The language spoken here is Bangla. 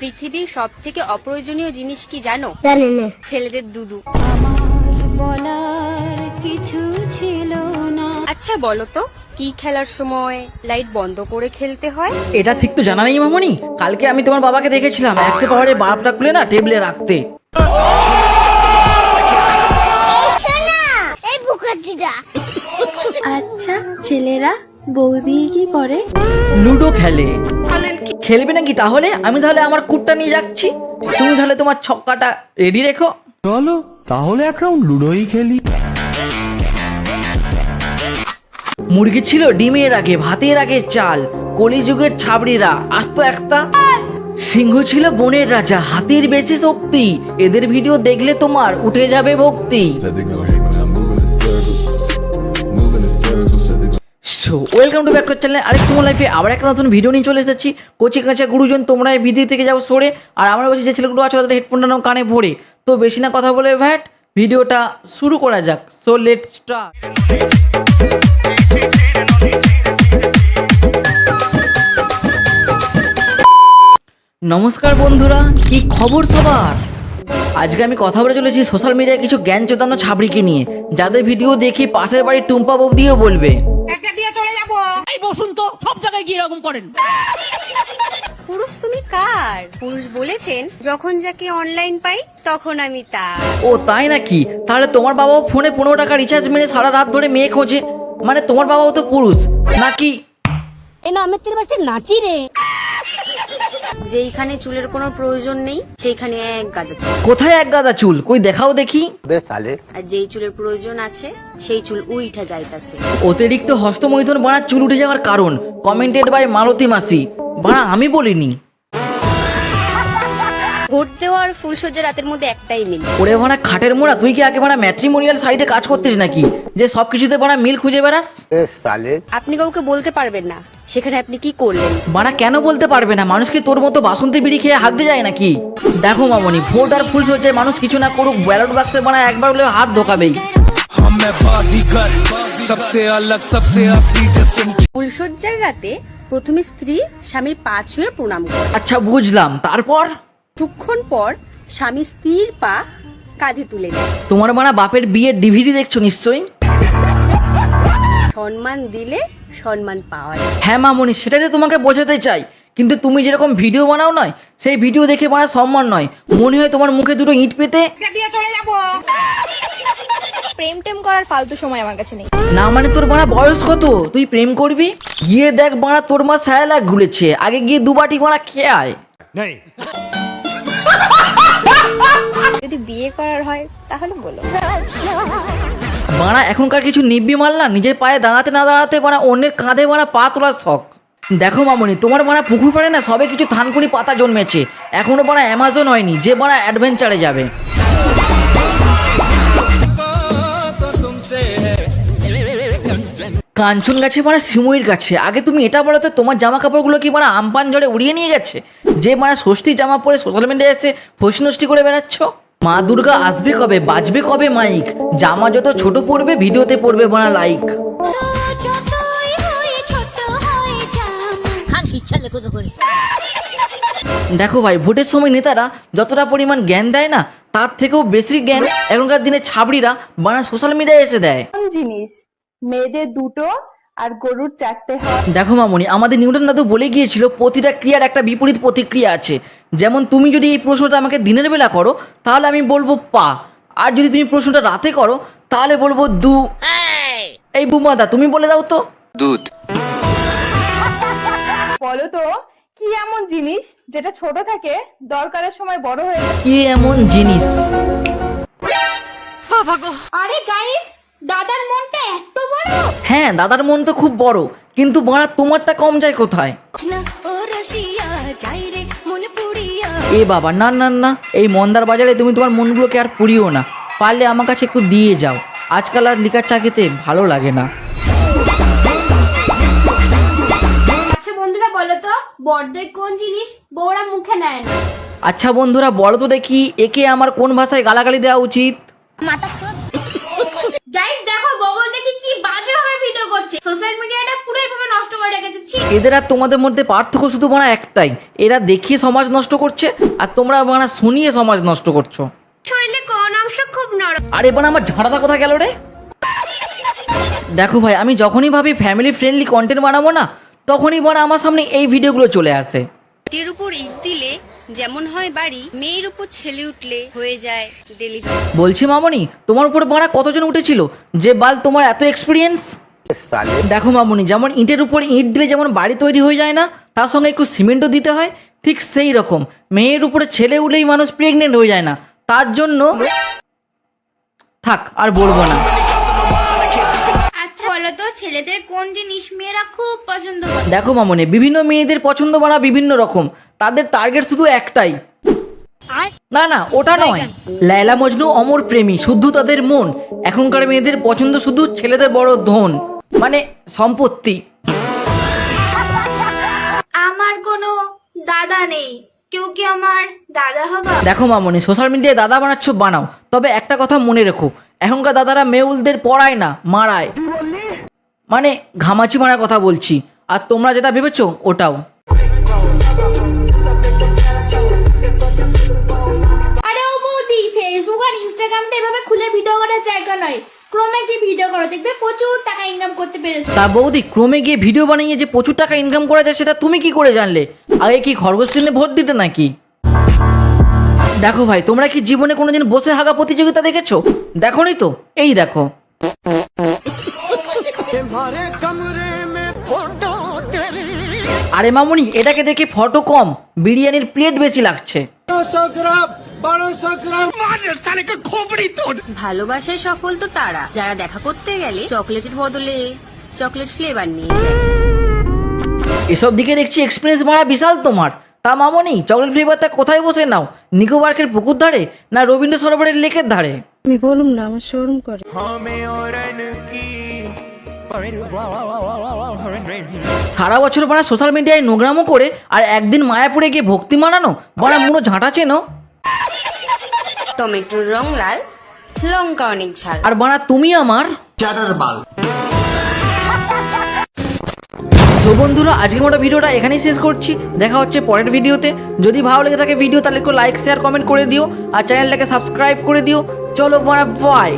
পৃথিবীর সব থেকে অপ্রয়োজনীয় জিনিস কি জানো? জানি না। ছেলেদের দুদু বলার কিছু ছিল না আচ্ছা বলো তো কি খেলার সময় লাইট বন্ধ করে খেলতে হয়? এটা ঠিক তো জানা নেই মামনি। কালকে আমি তোমার বাবাকে দেখেছিলাম একশো পাওয়ারে বাল্বটা খুলে না টেবিলে রাখতে। আচ্ছা ছেলেরা বৌদি কি করে? লুডো খেলে। খেলবে নাকি তাহলে? আমি তাহলে আমার কুটটা নিয়ে যাচ্ছি। তুমি তাহলে তোমার ছক্কাটা রেডি রেখো। চলো তাহলে এক রাউন্ড লুডোই খেলি। মুরগি ছিল ডিমের আগে ভাতের আগে চাল কলিযুগের ছাবড়িরা আস্ত একটা। সিংহ ছিল বনের রাজা হাতির বেশি শক্তি। এদের ভিডিও দেখলে তোমার উঠে যাবে ভক্তি। So welcome to back channel আরেক সময় লাইফে আবার একটা নতুন ভিডিও নিয়ে চলে এসেছি। কোচিং কাঁচা গুরুজন তোমরা এই ভিডিও থেকে যাও সরে। আর আমরা বলছি যে ছেলেগুলো আছে, তাদের হেডফোনটা নাও কানে ভরে। তো বেশি না কথা বলে ভ্যাট ভিডিওটা শুরু করা যাক। সো লেট স্টার্ট নমস্কার বন্ধুরা, কি খবর সবার? আজকে আমি কথা বলে চলেছি সোশ্যাল মিডিয়ায় কিছু জ্ঞান চেতানো ছাবড়িকে নিয়ে। যাদের ভিডিও দেখে পাশের বাড়ির টুম্পা বৌদিও বলবে। পুরুষ তুমি কার? পুরুষ বলেছেন যখন যাকে অনলাইন পাই তখন আমি তা ও তাই নাকি? তাহলে তোমার বাবাও ফোনে পনেরো টাকা রিচার্জ মেরে সারা রাত ধরে মেয়ে খোঁজে? মানে তোমার বাবাও তো পুরুষ নাকি? যেইখানে চুলের কোনো প্রয়োজন নেই সেইখানে এক গাদা চুল। কোথায় এক গাদা চুল? কই দেখাও দেখি। আর যেই চুলের প্রয়োজন আছে সেই চুল উইঠা যাইতাছে। অতিরিক্ত হস্তমৈথুন বাড়ার চুল উঠে যাওয়ার কারণ কমেন্টেড বাই মালতী মাসি। বাড়া আমি বলিনি। ভোট দেওয়ার আর ফুলসজ্জা রাতের মধ্যে একটাই মিল। ওরে ভাড়া খাটের মোড়া তুই কি আগে একেবারে ম্যাট্রিমোনিয়াল সাইটে কাজ করতিস নাকি? যে সব কিছুতে ভাড়া মিল খুঁজে বেড়াস? আপনি কাউকে বলতে পারবেন না সেখানে আপনি কি করলেন? মারা কেন বলতে পারবে না? মানুষ কি তোর মতো বাসন্তী বিড়ি খেয়ে হাঁকতে যায় নাকি? দেখো মামনি ভোট আর ফুল সজ্জায় মানুষ কিছু না করুক ব্যালট বাক্সে মারা একবার হলেও হাত ধোকাবেই। ফুলসজ্জার রাতে প্রথমে স্ত্রী স্বামীর পা ছুঁয়ে প্রণাম করে। আচ্ছা বুঝলাম। তারপর? কিছুক্ষণ পর স্বামী স্ত্রীর পা কাঁধে তুলে নেয় তোমার বাড়া বাপের বিয়ের ডিভিডি দেখছ নিশ্চয়ই? সম্মান দিলে সম্মান পাওয়া যায়। হ্যাঁ মামনি সেটাই তো তোমাকে বোঝাতে চাই। কিন্তু তুমি যেরকম ভিডিও বানাও নয় সেই ভিডিও দেখে বানা সম্মান নয়। মনে হয় তোমার মুখে দুটো ইট পেতে প্রেম টেম করার ফালতু সময় আমার কাছে নেই। না মানে তোর বাড়া বয়স কত? তুই প্রেম করবি? গিয়ে দেখ বাড়া তোর মা সায়ালা ঘুরেছে। আগে গিয়ে দুবাটি বাড়া খেয়ে আয় যদি বিয়ে করার হয়, তাহলে বলো। বাড়া এখনকার কিছু নিব্বি মারলা নিজের পায়ে দাঁড়াতে না দাঁড়াতে মারা অন্যের কাঁধে মারা পা তোলার শখ। দেখো মামনি, তোমার মারা পুকুর পাড়ে না সবে কিছু থানকুনি পাতা জন্মেছে। এখনও মারা অ্যামাজন হয়নি, যে মারা অ্যাডভেঞ্চারে যাবে। কাঞ্চন গাছে মানে সিমুইর গাছে। আগে তুমি এটা বলো তো তোমার জামা কাপড়গুলো কি মানে আমপান জলে উড়িয়ে নিয়ে গেছে? যে মানে ষষ্ঠী জামা পরে সোশ্যাল মিডিয়ায় এসে ফসনষ্টি করে বেড়াচ্ছ? মা দুর্গা আসবে কবে? বাজবে কবে মাইক? জামা যত ছোট পড়বে, ভিডিওতে পড়বে বানা লাইক দেখো ভাই, ভোটের সময় নেতারা যতটা পরিমাণ জ্ঞান দেয় না, তার থেকেও বেশি জ্ঞান এখনকার দিনে ছাবড়িরা বানা সোশ্যাল মিডিয়ায় এসে দেয়। জিনিস? মেয়েদের দুটো আর গরুর চারটে হয়। দেখো মামনি আমাদের নিউটন দাদু বলে গিয়েছিল প্রতিটা ক্রিয়ার একটা বিপরীত প্রতিক্রিয়া আছে। যেমন তুমি যদি এই প্রশ্নটা আমাকে দিনের বেলা করো তাহলে আমি বলব পা। আর যদি তুমি প্রশ্নটা রাতে করো তাহলে বলব দু। এই বুমাদা তুমি বলে দাও তো। বলো তো কি এমন জিনিস যেটা ছোট থাকে দরকারের সময় বড় হয়ে যায়? কি এমন জিনিস? আরে গাইস দাদার বড় হ্যাঁ দাদার মন তো খুব বড় কিন্তু বাড়া তোমারটা কম যায় কোথায়? এ বাবা না না না এই মন্দার বাজারে তুমি তোমার মনগুলোকে আর পুড়িও না। পারলে আমার কাছে একটু দিয়ে যাও আজকাল আর লিকার চা খেতে ভালো লাগে না। আচ্ছা বন্ধুরা বলো তো বড়দের কোন জিনিস বউরা মুখে নেয় না? আচ্ছা বন্ধুরা বলো তো দেখি একে আমার কোন ভাষায় গালাগালি দেওয়া উচিত? গাইস দেখো বগল দেখি কি বাজে ভাবে ভিডিও করছে সোশ্যাল মিডিয়াটা নষ্ট করে রেখেছে। ঠিক এদের আর তোমাদের মধ্যে পার্থক্য শুধু বানা একটাই। এরা দেখিয়ে সমাজ নষ্ট করছে আর তোমরা বানা শুনিয়ে সমাজ নষ্ট করছ। শরীরে কোন অংশ খুব নরম। আর এবার আমার ঝাড়াটা কোথায় গেল রে? দেখো ভাই আমি যখনই ভাবি ফ্যামিলি ফ্রেন্ডলি কন্টেন্ট বানাবো না তখনই বড় আমার সামনে এই ভিডিওগুলো চলে আসে। টের উপর ইট দিলে যেমন হয় বাড়ি, মেয়ের উপর ছেলে উঠলে হয়ে যায় ডেলিভারি বলছি মামনি, তোমার উপরে বাড়া কতজন উঠেছিল? যে বাল তোমার এত এক্সপিরিয়েন্স দেখো মামনি, যেমন ইটের উপর ইট দিলে যেমন বাড়ি তৈরি হয়ে যায় না, তার সঙ্গে একটু সিমেন্টও দিতে হয়, ঠিক সেই রকম। মেয়ের উপরে ছেলে উঠলেই মানুষ প্রেগনেন্ট হয়ে যায় না, তার জন্য থাক, আর বলব না। তো ছেলেদের কোন জিনিস মেয়েরা খুব পছন্দ করে? দেখো মামনে বিভিন্ন মেয়েদের পছন্দ বানা বিভিন্ন রকম। তাদের টার্গেট শুধু একটাই। না না ওটা নয়। লায়লা মজনু অমর প্রেমী শুদ্ধ তাদের মন। এখনকার মেয়েদের পছন্দ শুধু ছেলেদের বড় ধন মানে সম্পত্তি। আমার কোনো দাদা নেই। কেউ কি আমার দাদা হবা? দেখো মামনি সোশ্যাল মিডিয়ায় দাদা বানাচ্ছ বানাও। তবে একটা কথা মনে রেখো এখনকার দাদারা মেউলদের পড়ায় না মারায়। মানে ঘামাচি মারার কথা বলছি। আর তোমরা যেটা ভেবেছো ওটাও। আরে ও বৌদি ফেসবুক আর ইনস্টাগ্রামটা এভাবে খুলে ভিডিও করার জায়গা নয়। ক্রমে কি ভিডিও করো দেখবে প্রচুর টাকা ইনকাম করতে পেরেছ। তা বৌদি ক্রমে গিয়ে ভিডিও বানিয়ে যে প্রচুর টাকা ইনকাম করা যায় সেটা তুমি কি করে জানলে? আগে কি খরগোশ ভোট দিতে নাকি? দেখো ভাই তোমরা কি জীবনে কোনোদিন বসে হাগা প্রতিযোগিতা দেখেছ? দেখোনি তো? এই দেখো। আরে মামুনি এটাকে দেখে ফটো কম বিরিয়ানির প্লেট বেশি লাগছে। ভালোবাসায় সফল তো তারা। যারা দেখা করতে গেলে চকলেটের বদলে চকলেট ফ্লেভার নিয়ে এসব দিকে দেখছি এক্সপিরিয়েন্স মারা বিশাল তোমার। তা মামনি চকলেট ফ্লেভারটা কোথায় বসে নাও? নিকো পার্কের পুকুর ধারে না রবীন্দ্র সরোবরের লেকের ধারে? আমি বলুম না আমার শোরুম করে। সারা বছর বানা সোশ্যাল মিডিয়ায় নোংরামো করে আর একদিন মায়াপুরে গিয়ে ভক্তি মানানো? বানা মুড়ো ঝাঁটা চেনো? টমেটোর রং লাল লঙ্কা অনেক ঝাল। আর বানা তুমি আমার? সো বন্ধুরা আজকের মতো ভিডিওটা এখানেই শেষ করছি। দেখা হচ্ছে পরের ভিডিওতে। যদি ভালো লেগে থাকে ভিডিও তাহলে একটু লাইক শেয়ার কমেন্ট করে দিও। আর চ্যানেলটাকে সাবস্ক্রাইব করে দিও। চলো বানা বাই